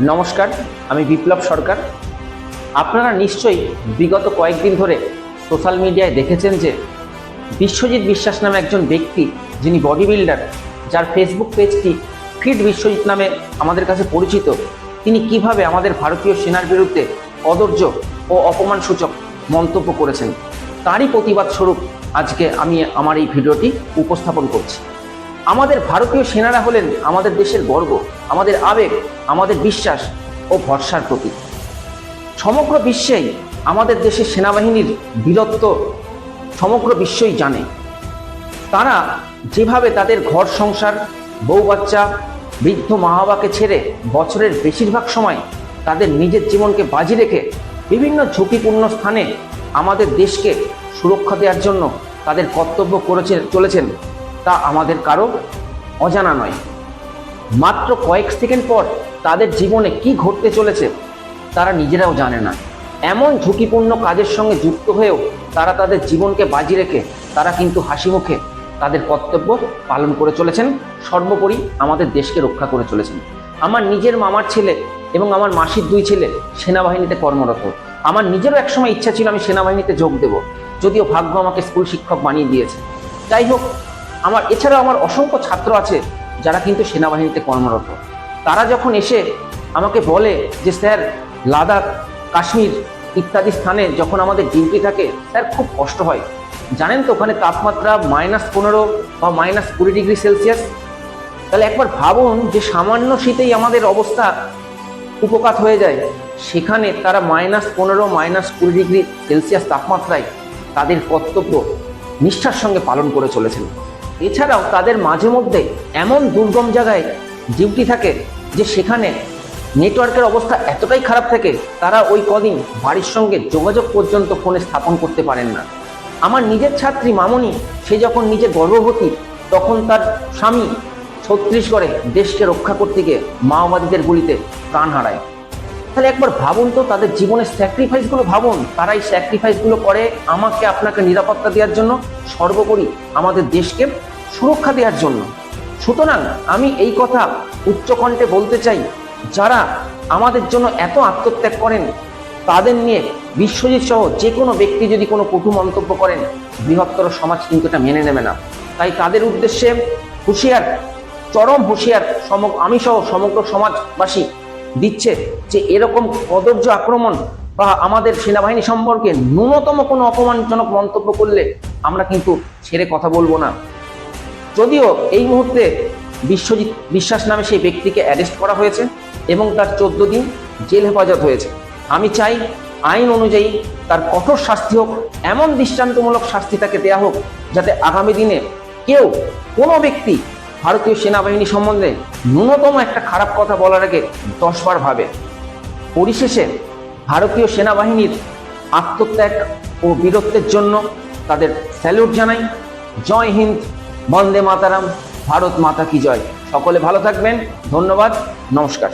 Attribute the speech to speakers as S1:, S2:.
S1: নমস্কার, আমি বিপ্লব সরকার। আপনারা নিশ্চয়ই বিগত কয়েকদিন ধরে সোশ্যাল মিডিয়ায় দেখেছেন যে বিশ্বজিৎ বিশ্বাস নামে একজন ব্যক্তি, যিনি বডি বিল্ডার যার ফেসবুক পেজটি ফিট বিশ্বজিৎ নামে আমাদের কাছে পরিচিত, তিনি কীভাবে আমাদের ভারতীয় সেনার বিরুদ্ধে অদর্য ও অপমানসূচক মন্তব্য করেছেন। তারই প্রতিবাদ স্বরূপ আজকে আমি আমার এই ভিডিওটি উপস্থাপন করছি। আমাদের ভারতীয় সেনারা হলেন আমাদের দেশের গর্ব, আমাদের আবেগ, আমাদের বিশ্বাস ও ভরসার প্রতীক। সমগ্র বিশ্বেই আমাদের দেশের সেনাবাহিনীর বীরত্ব সমগ্র বিশ্বই জানে। তারা যেভাবে তাদের ঘর সংসার, বউ বাচ্চা, বৃদ্ধ মা বাবাকে ছেড়ে বছরের বেশিরভাগ সময় তাদের নিজের জীবনকে বাজি রেখে বিভিন্ন ঝুঁকিপূর্ণ স্থানে আমাদের দেশকে সুরক্ষা দেওয়ার জন্য তাদের কর্তব্য করেছে চলেছেন তা আমাদের কারও অজানা নয়। মাত্র কয়েক সেকেন্ড পর তাদের জীবনে কি ঘটতে চলেছে, তারা নিজেরাও জানে না। এমন ঝুঁকিপূর্ণ কাজের সঙ্গে যুক্ত হয়েও তারা তাদের জীবনকে বাজি রেখে তারা কিন্তু হাসি মুখে তাদের কর্তব্য পালন করে চলেছেন, সর্বোপরি আমাদের দেশকে রক্ষা করে চলেছেন। আমার নিজের মামার ছেলে এবং আমার মাসির দুই ছেলে সেনাবাহিনীতে কর্মরত। আমার নিজেরও একসময় ইচ্ছা ছিল আমি সেনাবাহিনীতে যোগ দেব, যদিও ভাগ্য আমাকে স্কুল শিক্ষক বানিয়ে দিয়েছে। যাই হোক আমার, এছাড়াও আমার অসংখ্য ছাত্র আছে যারা কিন্তু সেনাবাহিনীতে কর্মরত। তারা যখন এসে আমাকে বলে যে, স্যার, লাদাখ, কাশ্মীর ইত্যাদি স্থানে যখন আমাদের ডিউটি থাকে, স্যার, খুব কষ্ট হয়। জানেন তো, ওখানে তাপমাত্রা মাইনাস পনেরো বা মাইনাস কুড়ি ডিগ্রি সেলসিয়াস। তাহলে একবার ভাবুন যে, সামান্য শীতেই আমাদের অবস্থা উপকাত হয়ে যায়। সেখানে তারা মাইনাস পনেরো, মাইনাস কুড়ি ডিগ্রি সেলসিয়াস তাপমাত্রায় তাদের কর্তব্য নিষ্ঠার সঙ্গে পালন করে চলেছেন। এছাড়াও তাদের মাঝে মধ্যে এমন দুর্গম জায়গায় ডিউটি থাকে যে সেখানে নেটওয়ার্কের অবস্থা এতটাই খারাপ থাকে, তারা ওই কদিন বাড়ির সঙ্গে যোগাযোগ পর্যন্ত ফোনে স্থাপন করতে পারেন না। আমার নিজের ছাত্রী মামনি, সে যখন নিজে গর্ভবতী, তখন তার স্বামী ছত্রিশগড়ে দেশকে রক্ষা করতে গিয়ে মাওবাদীদের গুলিতে প্রাণ হারায়। তাহলে একবার ভাবুন তো, তাদের জীবনের স্যাক্রিফাইসগুলো ভাবুন। তারা এই স্যাক্রিফাইসগুলো করে আমাকে, আপনাকে নিরাপত্তা দেওয়ার জন্য, সর্বোপরি আমাদের দেশকে সুরক্ষা দেওয়ার জন্য। সুতরাং আমি এই কথা উচ্চকণ্ঠে বলতে চাই, যারা আমাদের জন্য এত আত্মত্যাগ করেন, তাদের নিয়ে বিশ্বজিৎ সহ যে কোনো ব্যক্তি যদি কোনো কটু মন্তব্য করেন, বৃহত্তর সমাজ কিন্তু এটা মেনে নেবে না। তাই তাদের উদ্দেশ্যে হুঁশিয়ার, চরম হুঁশিয়ার, সমগ আমি সহ সমগ্র সমাজবাসী দিচ্ছে যে এরকম কদর্য আক্রমণ বা আমাদের সেনাবাহিনী সম্পর্কে ন্যূনতম কোনো অপমানজনক মন্তব্য করলে আমরা কিন্তু ছেড়ে কথা বলব না। যদিও এই মুহূর্তে বিশ্বজিৎ বিশ্বাস নামে সেই ব্যক্তিকে অ্যারেস্ট করা হয়েছে এবং তার চোদ্দ দিন জেল হেফাজত হয়েছে। আমি চাই আইন অনুযায়ী তার কঠোর শাস্তি হোক, এমন দৃষ্টান্তমূলক শাস্তি তাকে দেওয়া হোক, যাতে আগামী দিনে কেউ কোনো ব্যক্তি ভারতীয় সেনাবাহিনী সম্বন্ধে ন্যূনতম একটা খারাপ কথা বলার আগে দশবার ভাবে। পরিশেষে ভারতীয় সেনাবাহিনীর আত্মত্যাগ ও বীরত্বের জন্য তাদের স্যালুট জানাই। জয় হিন্দ, বন্দে মাতারাম, ভারত মাতা কি জয়। সকলে ভালো থাকবেন, ধন্যবাদ, নমস্কার।